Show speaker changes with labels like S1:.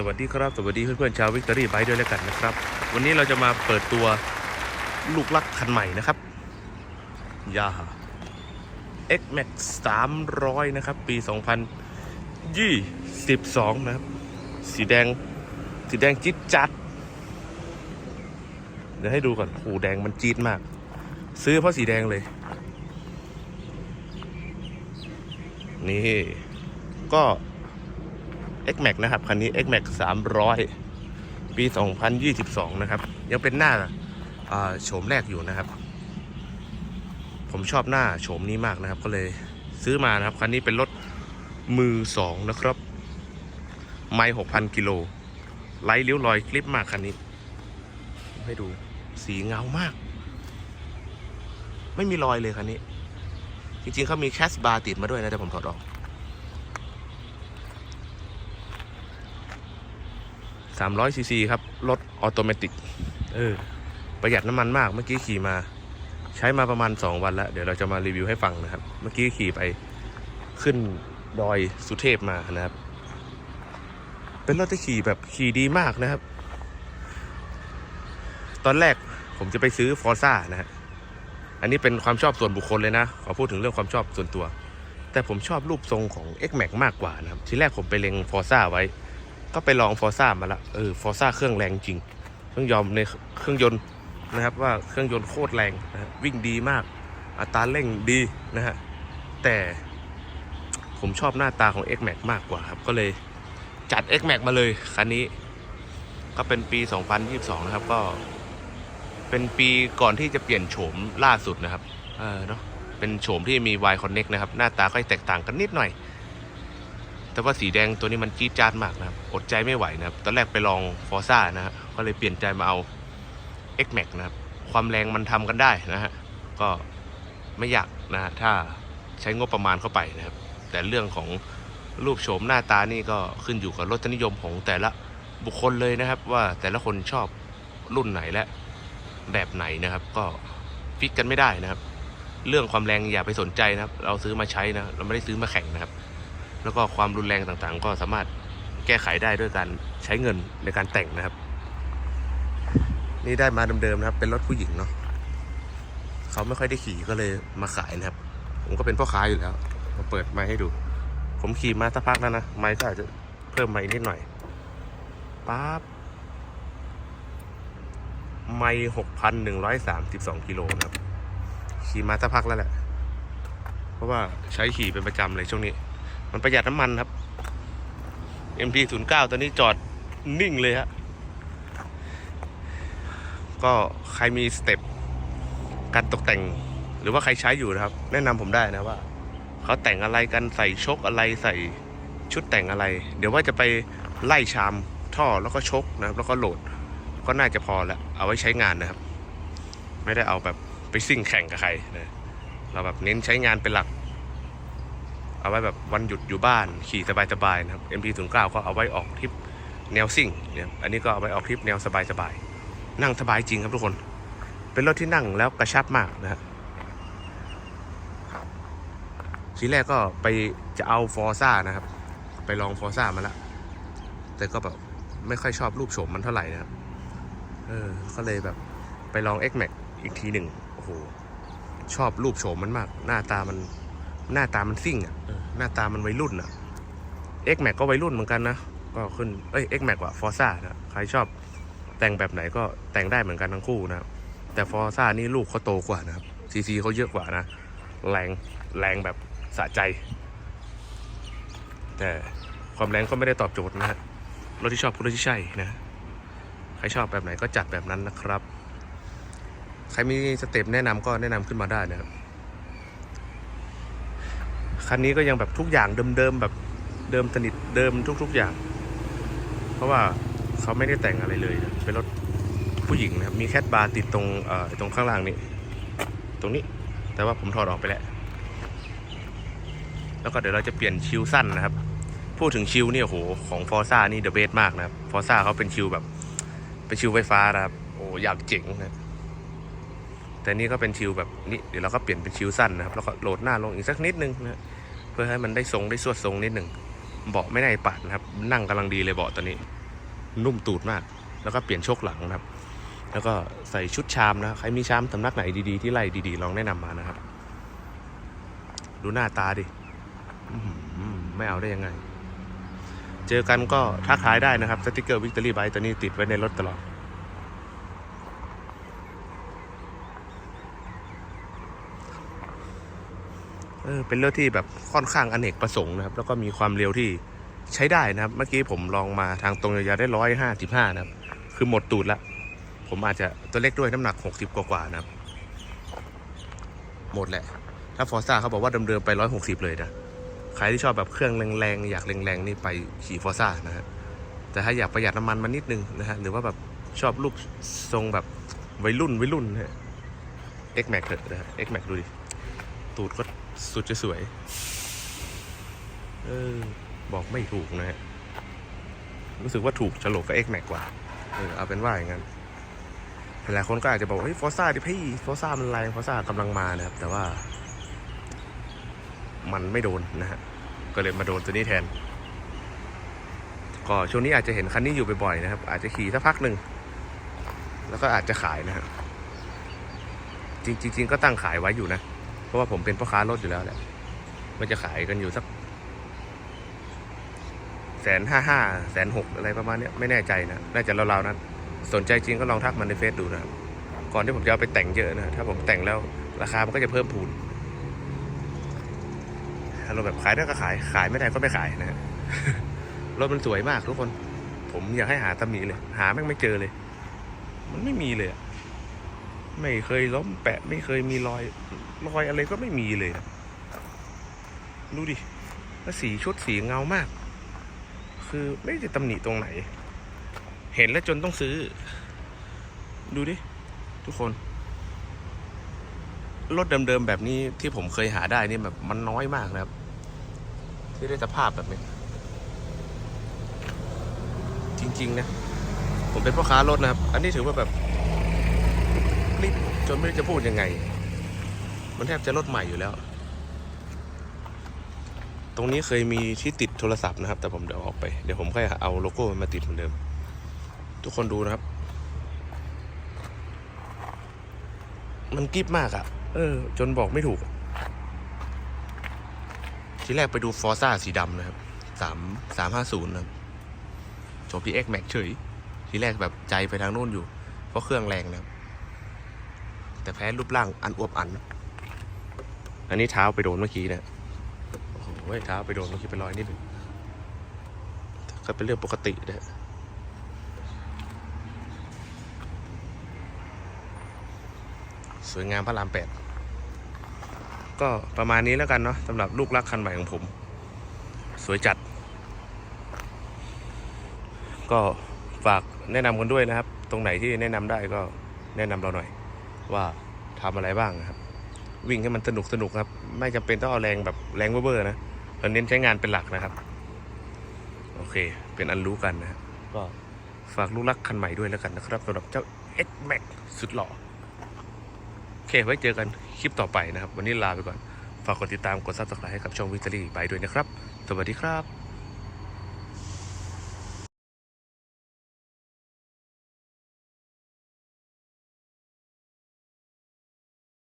S1: สวัสดีครับ สวัสดีเพื่อนๆชาววิกตอรี่ไบด้วยแล้วกันนะครับ วันนี้เราจะมาเปิดตัวลูกลักคันใหม่นะครับยา X Max 300 นะครับ ปี 2022 นะครับ สีแดง สีแดงจี๊ดจัด เดี๋ยวให้ดูก่อนโอ้แดงมันจี๊ดมาก ซื้อเพราะสีแดงเลย นี่ ก็ X Max นะครับ คันนี้ X Max 300 ปี 2022 นะครับ ยังเป็นหน้าโฉมแรกอยู่นะครับ ผมชอบหน้าโฉมนี้มากนะครับ ก็เลยซื้อมานะครับ คันนี้เป็นรถมือสองนะครับ ไม่6,000กิโลไร้ริ้ยวรอยคลิปมากคันนี้ ให้ดูสีเงามาก ไม่มีรอยเลยคันนี้ จริงๆเขามีแคสบาร์ติดมาด้วยนะแต่ผมถอดออก 300ซีซีครับ รถออโตเมติกเออ ประหยัดน้ำมันมากเมื่อกี้ขี่มา ใช้มาประมาณ 2 วันแล้ว เดี๋ยวเราจะมารีวิวให้ฟังนะครับ เมื่อกี้ขี่ไปขึ้นดอยสุเทพมานะครับ เป็นรถที่ขี่แบบขี่ดีมากนะครับ ตอนแรกผมจะไปซื้อฟอร์ซ่านะฮะอันนี้เป็นความชอบส่วนบุคคลเลยนะ ขอพูดถึงเรื่องความชอบส่วนตัว แต่ผมชอบรูปทรงของ X Max มากกว่านะครับ ทีแรกผมไปเล็งฟอร์ซ่าไว้ ก็ไปลองฟอร์ซ่ามาละเออฟอร์ซ่าเครื่องแรงจริงต้องยอมในเครื่องยนต์นะครับว่าเครื่องยนต์โคตรแรงนะฮะวิ่งดีมาก อัตราเร่งดีนะฮะแต่ผมชอบหน้าตาของ X Max มากกว่าครับ ก็เลยจัด X Max มาเลยคันนี้ ก็เป็นปี 2022 นะครับ ก็เป็นปีก่อนที่จะเปลี่ยนโฉมล่าสุดนะครับ เออเนาะเป็นโฉมที่มี Y Connect นะครับ หน้าตาก็แตกต่างกันนิดหน่อย แต่ว่าสีแดงตัวนี้มันจี๊ดจ๊าดมากนะครับอดใจไม่ไหวนะครับ ตอนแรกไปลองฟอร์ซ่านะฮะก็เลยเปลี่ยนใจมาเอา X Max นะครับ ความแรงมันทำกันได้นะฮะ ก็ไม่อยากนะฮะถ้าใช้งบประมาณเข้าไปนะครับ แต่เรื่องของรูปโฉมหน้าตานี่ก็ขึ้นอยู่กับรสนิยมของแต่ละบุคคลเลยนะครับ ว่าแต่ละคนชอบรุ่นไหนและแบบไหนนะครับ ก็ฟิกกันไม่ได้นะครับ เรื่องความแรงอย่าไปสนใจนะครับ เราซื้อมาใช้นะ เราไม่ได้ซื้อมาแข่งนะครับ แล้วก็ความรุนแรงต่างๆ ก็สามารถแก้ไขได้ด้วยการใช้เงินในการแต่งนะครับ นี่ได้มาเดิมๆนะครับ เป็นรถผู้หญิงเนาะเขาไม่ค่อยได้ขี่ก็เลยมาขายนะครับ ผมก็เป็นพ่อค้าอยู่แล้ว มาเปิดไม้ให้ดู ผมขี่มาสักพักแล้วนะไม้ก็อาจจะเพิ่มไม้นิดหน่อยปั๊บไม้หกพันหนึ่งร้อยสามสิบสองกิโลนะครับ ขี่มาสักพักแล้วแหละ เพราะว่าใช้ขี่เป็นประจำเลยช่วงนี้ มันประหยัดน้ำมันครับ MT09 ตัวนี้จอดนิ่งเลยฮะ ก็ใครมีสเต็ปการตกแต่ง หรือว่าใครใช้อยู่นะครับ แนะนำผมได้นะว่าเขาแต่งอะไรกันใส่ชกอะไรใส่ชุดแต่งอะไร เดี๋ยวว่าจะไปไล่ชามท่อแล้วก็ชกนะครับ แล้วก็โหลดก็น่าจะพอแล้วเอาไว้ใช้งานนะครับ ไม่ได้เอาแบบไปซิ่งแข่งกับใครนะเราแบบเน้นใช้งานเป็นหลัก เอาไว้แบบวันหยุดอยู่บ้านขี่สบายๆนะครับ MP09 ก็เอาไว้ออกทริปแนวซิ่งเนี่ยอันนี้ก็เอาไว้ออกทริปแนวสบายๆนั่งสบายจริงครับทุกคน เป็นรถที่นั่งแล้วกระชับมากนะฮะทีแรกก็ไปจะเอาฟอร์ซ่านะครับ ไปลองฟอร์ซ่ามาแล้วแต่ก็แบบไม่ค่อยชอบรูปโฉมมันเท่าไหร่นะครับ เออ ก็เลยแบบไปลอง X Max อีกทีหนึ่งโอ้โห ชอบรูปโฉมมันมาก หน้าตามัน หน้าตามันซิ่งอะเออ หน้าตามันวัยรุ่นอะ X Max ก็วัยรุ่นเหมือนกันนะ ก็ขึ้น เอ้ย X Max ว่ะฟอร์ซ่านะใครชอบแต่งแบบไหนก็แต่งได้เหมือนกันทั้งคู่นะแต่ฟอร์ซ่านี่ลูกเขาโตกว่านะครับซีซีเขาเยอะกว่านะ แรงแรงแบบสะใจ แต่ความแรงก็ไม่ได้ตอบโจทย์นะฮะรถที่ชอบคือรถที่ใช่นะ ใครชอบแบบไหนก็จัดแบบนั้นนะครับ ใครมีสเต็ปแนะนำก็แนะนำขึ้นมาได้นะครับ คันนี้ก็ยังแบบทุกอย่างเดิมๆแบบเดิมสนิทเดิมทุก ๆอย่าง เพราะว่าเขาไม่ได้แต่งอะไรเลย เป็นรถผู้หญิงนะครับ มีแคทบาร์ติดตรงเอ่อตรงข้างล่างนี้ตรงนี้ แต่ว่าผมถอดออกไปแล้ว แล้วก็เดี๋ยวเราจะเปลี่ยนชิวสั้นนะครับ พูดถึงชิวเนี่ยโหของฟอร์ซ่านี่เดอะเบสมากนะครับฟอร์ซ่าเขาเป็นชิวแบบ เป็นชิวไฟฟ้านะครับ โอ้อยากเจ๋งนะแต่นี่ก็เป็นชิวแบบนี้เดี๋ยวเราก็เปลี่ยนเป็นชิวสั้นนะครับ แล้วก็โหลดหน้าลงอีกสักนิดนึงนะ พื่อให้มันได้ทรงได้สวดทรงนิดหนึ่งเบาะไม่ได้ปัดนะครับ นั่งกำลังดีเลยเบาะตัวนี้ นุ่มตูดมาก แล้วก็เปลี่ยนโชคหลังนะครับ แล้วก็ใส่ชุดชามนะใครมีชามสำนักไหนดีๆที่ไล่ดีๆลองแนะนำมานะครับ ดูหน้าตาดิไม่เอาได้ยังไง เจอกันก็ทักทายได้นะครับสติกเกอร์วิกตอรี่ไบตัวนี้ติดไว้ในรถตลอด เออเป็นรถที่แบบค่อนข้างอเนกประสงค์นะครับ แล้วก็มีความเร็วที่ใช้ได้นะครับ เมื่อกี้ผมลองมาทางตรงยาวๆได้ร้อยห้าสิบห้านะครับ คือหมดตูดละผมอาจจะตัวเล็กด้วยน้ำหนักหกสิบกว่าๆนะครับ หมดแหละ ถ้าฟอร์ซ่าเขาบอกว่าเดิมๆไปร้อยหกสิบเลยนะใครที่ชอบแบบเครื่องแรงๆอยากแรงๆนี่ไปขี่ฟอร์ซ่านะฮะแต่ถ้าอยากประหยัดน้ำมันมานิดนึงนะฮะหรือว่าแบบชอบรูปทรงแบบวัยรุ่นวัยรุ่นนะฮะ X Max เถอะนะฮะ X Max ดูดิ ตูดก็ สุดจะสวย เออ บอกไม่ถูกนะฮะ รู้สึกว่าถูกฉลกกับ X Max กกว่า เออ เอาเป็นว่าอย่างนั้น หลายคนก็อาจจะบอกเฮ้ยฟอร์ซ่าดิพี่ฟอร์ซ่ามันแรงฟอร์ซ่ากำลังมานะครับ แต่ว่า มันไม่โดนนะฮะ ก็เลยมาโดนตัวนี้แทน ก็ช่วงนี้อาจจะเห็นคันนี้อยู่บ่อยๆนะครับ อาจจะขี่สักพักหนึ่ง แล้วก็อาจจะขายนะฮะจริงจริงๆก็ตั้งขายไว้อยู่นะ ราะว่าผมเป็นพ่อค้ารถอยู่แล้วแหละมันจะขายกันอยู่สักแสนห้าห้าแสนหกอะไรประมาณเนี้ยไม่แน่ใจนะน่าจะราวๆนั้น สนใจจริงก็ลองทักมันในเฟซดูนะครับ ก่อนที่ผมจะเอาไปแต่งเยอะนะถ้าผมแต่งแล้วราคามันก็จะเพิ่มพูนเราแบบขายได้ก็ขายขายไม่ได้ก็ไม่ขายนะฮะรถมันสวยมากทุกคน ผมอยากให้หาตำหนิเลย หาแม่งไม่เจอเลย มันไม่มีเลยอะ ไม่เคยล้มแปะ ไม่เคยมีรอย รอยอะไรก็ไม่มีเลย ดูดิแล้วสีชุดสีเงามาก คือไม่ได้ตำหนิตรงไหน เห็นแล้วจนต้องซื้อ ดูดิ ทุกคน รถเดิมๆแบบนี้ที่ผมเคยหาได้นี่แบบมันน้อยมากนะครับ ที่ได้สภาพแบบนี้ จริง ๆ นะ ผมเป็นพ่อค้ารถนะครับ อันนี้ถือว่าแบบ รีบจนไม่รู้จะพูดยังไง มันแทบจะรถใหม่อยู่แล้ว ตรงนี้เคยมีที่ติดโทรศัพท์นะครับ แต่ผมเดี๋ยวออกไป เดี๋ยวผมค่อยเอาโลโก้มาติดเหมือนเดิม ทุกคนดูนะครับ มันกริบมากอะ่ะ เออ จนบอกไม่ถูก ที่แรกไปดูฟอร์ซ่าสีดำนะครับสามสามห้าศูนย์นะครับโชว์พีเอ็กแม็กเฉย ทีแรกแบบใจไปทางโนู้นอยู่ เพราะเครื่องแรงนะครับ แต่แพ้รูปร่างอันอวบอัน อันนี้เท้าไปโดนเมื่อกี้เนะโอ้โหเท้าไปโดนเมื่อกี้เป็นรอยนิดหนึงก็เป็นเรื่องปกตินะสวยงามพระรามแปดก็ประมาณนี้แล้วกันเนาะสำหรับลูกรักคันใหม่ของผม สวยจัด ก็ฝากแนะนำกันด้วยนะครับ ตรงไหนที่แนะนำได้ก็แนะนำเราหน่อย ว่าทำอะไรบ้างครับ วิ่งให้มันสนุกสนุกครับ ไม่จำเป็นต้องเอาแรงแบบแรงเบ้อๆนะเราเน้นใช้งานเป็นหลักนะครับ โอเค เป็นอันรู้กันนะก็ฝากลูกรักคันใหม่ด้วยแล้วกันนะครับสำหรับเจ้า X Max สุดหล่อโอเคไว้เจอกันคลิปต่อไปนะครับ วันนี้ลาไปก่อน ฝากกดติดตามกด subscribe ให้กับช่องวิจารีไปด้วยนะครับ สวัสดีครับ